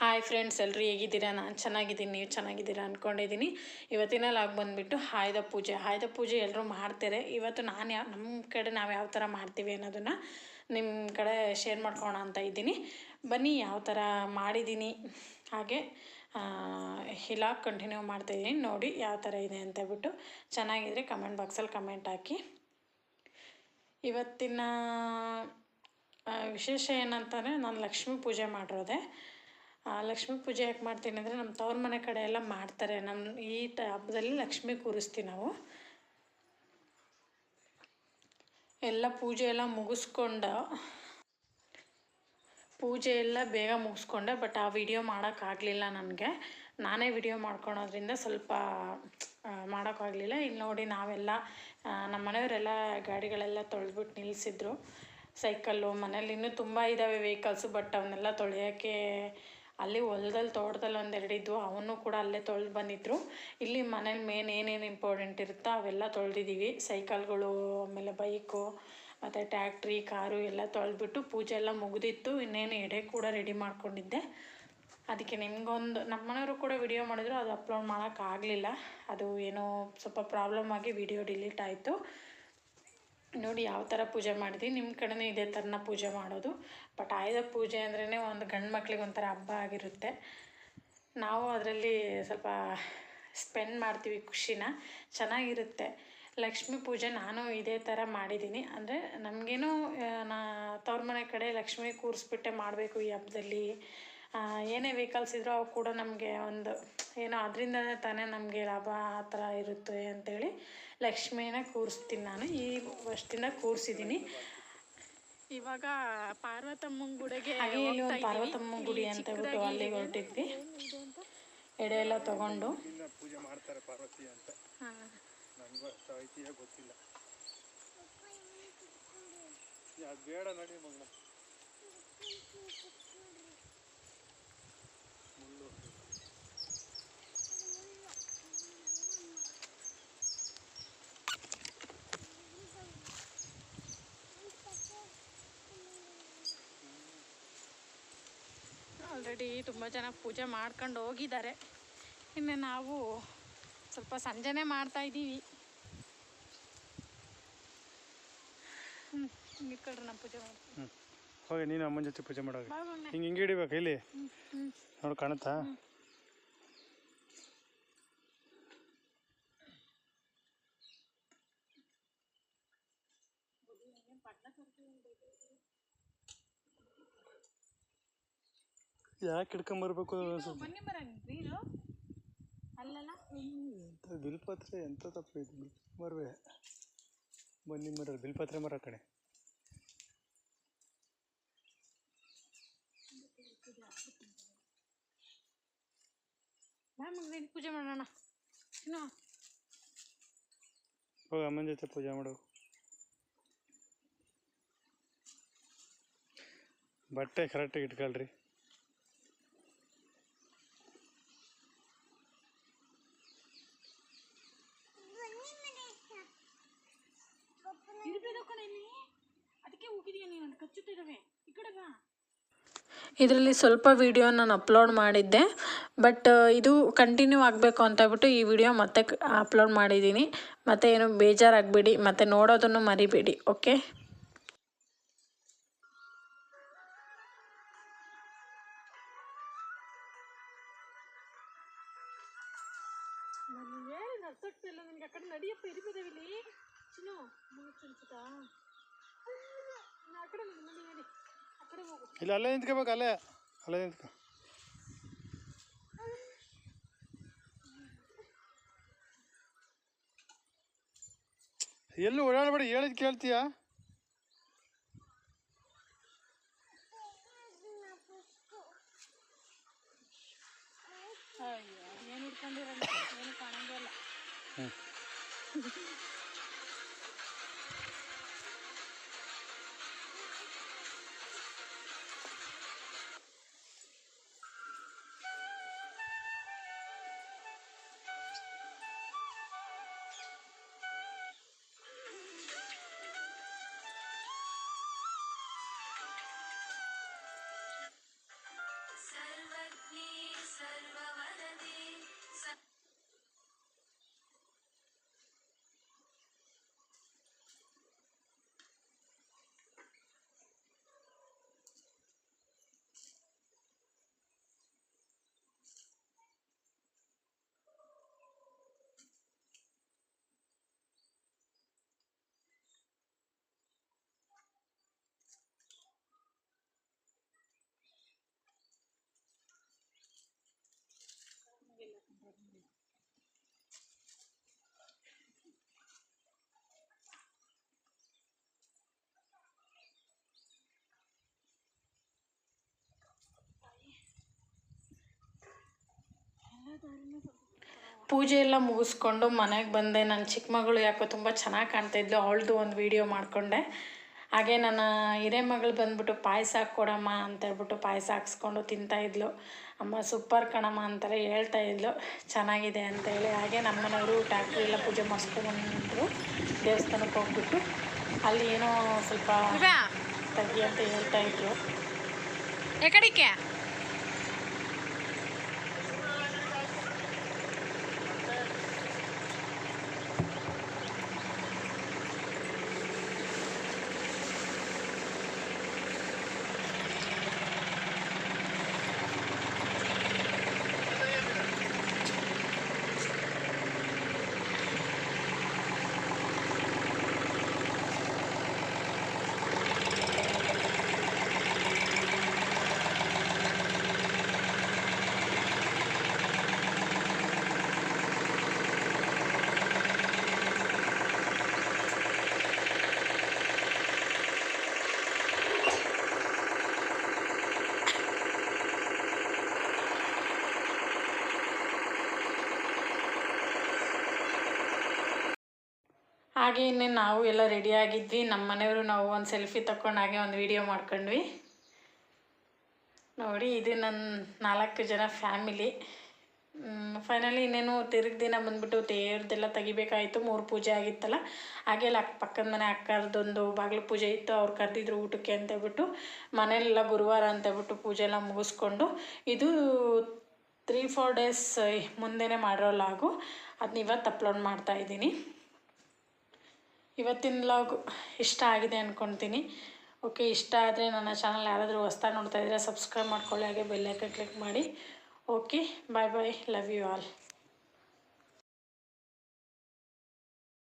Hi friends ಎಲ್ಲರೂ ಹೇಗಿದ್ದೀರಾ? ನಾನು ಚೆನ್ನಾಗಿದ್ದೀನಿ, ನೀವು ಚೆನ್ನಾಗಿದ್ದೀರಾ ಅಂದ್ಕೊಂಡಿದ್ದೀನಿ ಇವತ್ತಿನ ಲಾಗ್ ಬಂದುಬಿಟ್ಟು ಆಯುಧ ಪೂಜೆ. ಆಯುಧ ಪೂಜೆ ಎಲ್ಲರೂ ಮಾಡ್ತಾರೆ. ಇವತ್ತು ನಾನು ಯಾವ ನಮ್ಮ ಕಡೆ ನಾವು ಯಾವ ಥರ ಮಾಡ್ತೀವಿ ಅನ್ನೋದನ್ನು ನಿಮ್ಮ ಕಡೆ ಶೇರ್ ಮಾಡ್ಕೋಣ ಅಂತ ಇದ್ದೀನಿ. ಬನ್ನಿ ಯಾವ ಥರ ಮಾಡಿದ್ದೀನಿ. ಹಾಗೆ ಇಲ್ಲ ಕಂಟಿನ್ಯೂ ಮಾಡ್ತಾಯಿದ್ದೀನಿ ನೋಡಿ ಯಾವ ಥರ ಇದೆ ಅಂತ ಹೇಳ್ಬಿಟ್ಟು ಚೆನ್ನಾಗಿದ್ರೆ ಕಮೆಂಟ್ ಬಾಕ್ಸಲ್ಲಿ ಕಮೆಂಟ್ ಹಾಕಿ. ಇವತ್ತಿನ ವಿಶೇಷ ಏನಂತಂದರೆ ನಾನು ಲಕ್ಷ್ಮೀ ಪೂಜೆ ಮಾಡಿರೋದೆ. ಲಕ್ಷ್ಮೀ ಪೂಜೆ ಯಾಕೆ ಮಾಡ್ತೀನಿ ಅಂದರೆ ನಮ್ಮ ತವ್ರ ಮನೆ ಕಡೆ ಎಲ್ಲ ಮಾಡ್ತಾರೆ. ನಮ್ಮ ಈ ಟ, ಹಬ್ಬದಲ್ಲಿ ಲಕ್ಷ್ಮಿ ಕೂರಿಸ್ತೀವಿ ನಾವು. ಎಲ್ಲ ಪೂಜೆ ಎಲ್ಲ ಮುಗಿಸ್ಕೊಂಡು, ಪೂಜೆ ಎಲ್ಲ ಬೇಗ ಮುಗಿಸ್ಕೊಂಡೆ, ಬಟ್ ಆ ವಿಡಿಯೋ ಮಾಡೋಕ್ಕಾಗಲಿಲ್ಲ ನನಗೆ. ನಾನೇ ವಿಡಿಯೋ ಮಾಡ್ಕೊಳೋದ್ರಿಂದ ಸ್ವಲ್ಪ ಮಾಡೋಕ್ಕಾಗಲಿಲ್ಲ ಇಲ್ಲಿ ನೋಡಿ ನಾವೆಲ್ಲ ನಮ್ಮ ಮನೆಯವರೆಲ್ಲ ಗಾಡಿಗಳೆಲ್ಲ ತೊಳೆದ್ಬಿಟ್ಟು ನಿಲ್ಲಿಸಿದ್ರು ಸೈಕಲ್ಲು ಮನೇಲಿ ಇನ್ನೂ ತುಂಬ ಇದ್ದಾವೆ ವೆಹಿಕಲ್ಸು ಬಟ್ ಅವನ್ನೆಲ್ಲ ತೊಳೆಯೋಕ್ಕೆ ಅಲ್ಲಿ ಹೊಲದಲ್ಲಿ ತೋಟದಲ್ಲಿ ಒಂದೆರಡಿದ್ವು ಅವನು ಕೂಡ ಅಲ್ಲೇ ತೊಳೆದು ಬಂದಿದ್ರು. ಇಲ್ಲಿ ಮನೇಲಿ ಮೇನ್ ಏನೇನು ಇಂಪಾರ್ಟೆಂಟ್ ಇರುತ್ತೋ ಅವೆಲ್ಲ ತೊಳೆದಿದ್ದೀವಿ. ಸೈಕಲ್ಗಳು, ಆಮೇಲೆ ಬೈಕು, ಮತ್ತು ಟ್ಯಾಕ್ಟ್ರಿ ಕಾರು ಎಲ್ಲ ತೊಳೆದ್ಬಿಟ್ಟು ಪೂಜೆ ಎಲ್ಲ ಮುಗಿದಿತ್ತು. ಇನ್ನೇನು ಎಡೆ ಕೂಡ ರೆಡಿ ಮಾಡ್ಕೊಂಡಿದ್ದೆ. ಅದಕ್ಕೆ ನಿಮಗೊಂದು, ನಮ್ಮ ಮನೆಯವರು ಕೂಡ ವಿಡಿಯೋ ಮಾಡಿದ್ರು, ಅದು ಅಪ್ಲೋಡ್ ಮಾಡೋಕ್ಕಾಗಲಿಲ್ಲ. ಅದು ಏನೋ ಸ್ವಲ್ಪ ಪ್ರಾಬ್ಲಮ್ ಆಗಿ ವಿಡಿಯೋ ಡಿಲೀಟ್ ಆಯಿತು. ನೋಡಿ ಯಾವ ಥರ ಪೂಜೆ ಮಾಡಿದ್ವಿ. ನಿಮ್ಮ ಕಡೆನೂ ಇದೇ ಥರನ ಪೂಜೆ ಮಾಡೋದು. ಬಟ್ ಆಯುಧ ಪೂಜೆ ಅಂದ್ರೇ ಒಂದು ಗಂಡು ಮಕ್ಳಿಗೆ ಒಂಥರ ಹಬ್ಬ ಆಗಿರುತ್ತೆ. ನಾವು ಅದರಲ್ಲಿ ಸ್ವಲ್ಪ ಸ್ಪೆಂಡ್ ಮಾಡ್ತೀವಿ ಖುಷಿನ. ಚೆನ್ನಾಗಿರುತ್ತೆ. ಲಕ್ಷ್ಮೀ ಪೂಜೆ ನಾನು ಇದೇ ಥರ ಮಾಡಿದ್ದೀನಿ. ಅಂದರೆ ನಮಗೇನು ನಾ, ತವ್ರ ಮನೆ ಕಡೆ ಲಕ್ಷ್ಮಿ ಕೂರಿಸ್ಬಿಟ್ಟೆ ಮಾಡಬೇಕು ಈ ಹಬ್ಬದಲ್ಲಿ. ಏನೇ ವೆಹಿಕಲ್ಸ್ ಇದ್ರೂ ಅವು ಕೂಡ ನಮಗೆ ಒಂದು ಏನೋ ಅದರಿಂದ ತಾನೇ ನಮಗೆ ಲಾಭ ಆ ಥರ ಇರುತ್ತೆ ಅಂತೇಳಿ ಲಕ್ಷ್ಮಿನ ಕೂರಿಸ್ತೀನಿ ನಾನು. ಈ ವರ್ಷದಿಂದ ಕೂರಿಸಿದ್ದೀನಿ. ಇವಾಗ ಪಾರ್ವತಮ್ಮನ ಗುಡಿಗೆ ಹಾಗೆ ಇಲ್ಲಿ ಒಂದು ಪಾರ್ವತಮ್ಮನ ಗುಡಿ ಅಂತ ಹೇಳ್ಬಿಟ್ಟು ಅಲ್ಲಿಗೆ ಹೊರಟಿದ್ವಿ. ಎಡೆ ಎಲ್ಲ ತಗೊಂಡು. ಇನ್ನ ಪೂಜೆ ಮಾಡ್ತಾರೆ ಪಾರ್ವತಿ ಅಂತ. ಗೊತ್ತಿಲ್ಲ. ಬೇಡ ನೋಡಿ ಮಗನ. ಆಲ್ರೆಡಿ ತುಂಬ ಜನ ಪೂಜೆ ಮಾಡ್ಕೊಂಡು ಹೋಗಿದ್ದಾರೆ. ಇನ್ನು ನಾವು ಸ್ವಲ್ಪ ಸಂಜೆನೆ ಮಾಡ್ತಾ ಇದ್ದೀವಿ. ಹ್ಞೂ ಇಟ್ಕೊಳ್ರಿ ಪೂಜೆ ಮಾಡ್ತೀವಿ ಹೋಗಿ ನೀನು ಅಮ್ಮನ ಜೊತೆ ಪೂಜೆ ಮಾಡೋದು. ಹಿಂಗೆ ಹಿಂಗೆ ಹಿಡಿಬೇಕು ಇಲ್ಲಿ. ನೋಡಿ ಕಾಣುತ್ತಾ? ಯಾಕೆ ಹಿಡ್ಕೊಂಬರ್ಬೇಕು ಬನ್ನಿ ನೀರು ಅಲ್ಲಲ್ಲ? ಎಂಥ ಬಿಲ್ಪತ್ರೆ ಎಂಥ ತಪ್ಪು ಇದು? ಮರವೇ. ಬನ್ನಿ ಮರ ಬಿಲ್ಪತ್ರೆ ಮರ ಕಡೆ ಪೂಜೆ ಮಾಡೋಣ. ಹೋಗಿ ಅಮ್ಮನ ಜೊತೆ ಪೂಜೆ ಮಾಡು. ಬಟ್ಟೆ ಕರೆಕ್ಟಾಗಿ ಇಟ್ಕೊಳ್ರಿ ಇರ್ಬೇಕು ಕಣೆ ಇಲ್ಲಿ ಅದಕ್ಕೆ ಹೋಗಿದೀಯ ನೀನು ಅದು ಕಚ್ಚುತ್ತಿದ್ದಾವೆ. ಈ ಕಡೆ ಬಾ. ಇದರಲ್ಲಿ ಸ್ವಲ್ಪ ವಿಡಿಯೋ ನಾನು ಅಪ್ಲೋಡ್ ಮಾಡಿದ್ದೆ. ಬಟ್ ಇದು ಕಂಟಿನ್ಯೂ ಆಗಬೇಕು ಅಂತ ಹೇಳ್ಬಿಟ್ಟು ಈ ವಿಡಿಯೋ ಮತ್ತೆ ಅಪ್ಲೋಡ್ ಮಾಡಿದ್ದೀನಿ. ಮತ್ತೆ ಏನು ಬೇಜಾರಾಗಬೇಡಿ. ಮತ್ತೆ ನೋಡೋದನ್ನು ಮರಿಬೇಡಿ. ಓಕೆ ನಾನು ಏನು ನರ್ಸಕ್ತಿಲ್ಲ ನಿನಗೆ ಆ ಕಡೆ ನಡಿಯಪ್ಪ ಚಿನ್ನು ಆ ಕಡೆ ನಡಿ ನಡಿ ನಡಿ ಆ ಕಡೆ ಹೋಗು ಇಲ್ಲ ಅಲ್ಲೇ ನಿಂತ್ಕೋಬೇಕು ಅಲ್ಲೇ. ಅಲ್ಲೇ ನಿಂತ್ಕೊ. ಎಲ್ಲೂ ಓಡಾಡಬೇಡಿ ಹೇಳಿದ್ ಕೇಳ್ತೀಯಾ? ಪೂಜೆ ಎಲ್ಲ ಮುಗಿಸ್ಕೊಂಡು ಮನೆಗೆ ಬಂದೆ. ನನ್ನ ಚಿಕ್ಕ ಮಗಳು ಯಾಕೋ ತುಂಬ ಚೆನ್ನಾಗಿ ಕಾಣ್ತಾಯಿದ್ಲು ಅವಳದು ಒಂದು ವಿಡಿಯೋ ಮಾಡಿಕೊಂಡೆ. ಹಾಗೆ ನನ್ನ ಹಿರೇ ಮಗಳು ಬಂದ್ಬಿಟ್ಟು ಪಾಯಸ ಹಾಕ್ಕೊಡಮ್ಮ ಅಂತ ಹೇಳ್ಬಿಟ್ಟು ಪಾಯಸ ಹಾಕ್ಸ್ಕೊಂಡು ತಿಂತಾಯಿದ್ಲು ಅಮ್ಮ ಸೂಪರ್ ಕಣಮ್ಮ ಅಂತಾರೆ ಹೇಳ್ತಾ ಇದ್ಲು. ಚೆನ್ನಾಗಿದೆ ಅಂತೇಳಿ ಹಾಗೆ ನಮ್ಮನೆಯವರು ಟ್ಯಾಕ್ಟ್ರಿ ಎಲ್ಲ ಪೂಜೆ ಮಾಡಿಸ್ಕೊಂಡ್ಬಂದ್ರು ದೇವಸ್ಥಾನಕ್ಕೆ ಹೋಗ್ಬಿಟ್ಟು ಅಲ್ಲಿ ಏನೋ ಸ್ವಲ್ಪ ತೆಗಿ ಅಂತ ಹೇಳ್ತಾ ಹಾಗೆ ಇನ್ನೇನು ನಾವು ಎಲ್ಲ ರೆಡಿ ಆಗಿದ್ವಿ. ನಮ್ಮ ಮನೆಯವರು ನಾವು ಒಂದು ಸೆಲ್ಫಿ ತಗೊಂಡು ಹಾಗೆ ಒಂದು ವಿಡಿಯೋ ಮಾಡ್ಕೊಂಡ್ವಿ. ನೋಡಿ, ಇದು ನನ್ನ ನಾಲ್ಕು ಜನ ಫ್ಯಾಮಿಲಿ ಫೈನಲಿ ಇನ್ನೇನು ತಿರುಗಿ ದಿನ ಬಂದ್ಬಿಟ್ಟು ತೇರ್ದೆಲ್ಲ ತೆಗಿಬೇಕಾಯಿತು. ಮೂರು ಪೂಜೆ ಆಗಿತ್ತಲ್ಲ, ಹಾಗೆ ಅಲ್ಲಿ ಅಕ್ಕ ಪಕ್ಕದ ಮನೆ ಅಕ್ಕರದೊಂದು ಬಾಗಿಲು ಪೂಜೆ ಇತ್ತು. ಅವ್ರು ಕರೆದಿದ್ರು ಊಟಕ್ಕೆ ಅಂತೇಳ್ಬಿಟ್ಟು ಮನೆಯಲ್ಲೆಲ್ಲ ಗುರುವಾರ ಅಂತೇಳ್ಬಿಟ್ಟು ಪೂಜೆ ಎಲ್ಲ ಮುಗಿಸ್ಕೊಂಡು, ಇದು ತ್ರೀ ಫೋರ್ ಡೇಸ್ ಮುಂದೆನೇ ಮಾಡಿರೋ ಲಾಗು. ಅದನ್ನ ಇವತ್ತು ಅಪ್ಲೋಡ್ ಮಾಡ್ತಾ ಇದ್ದೀನಿ. ಇವತ್ತಿನ ಲಾಗ್ ಇಷ್ಟ ಆಗಿದೆ ಅಂದ್ಕೊತೀನಿ ಓಕೆ ಇಷ್ಟ ಆದರೆ ನನ್ನ ಚಾನಲ್ ಯಾರಾದರೂ ಹೊಸ್ದಾಗಿ ನೋಡ್ತಾ ಇದ್ದರೆ ಸಬ್ಸ್ಕ್ರೈಬ್ ಮಾಡ್ಕೊಳ್ಳಿ, ಹಾಗೆ ಬೆಲ್ಲೈಕನ್ ಕ್ಲಿಕ್ ಮಾಡಿ. Okay bye bye love you all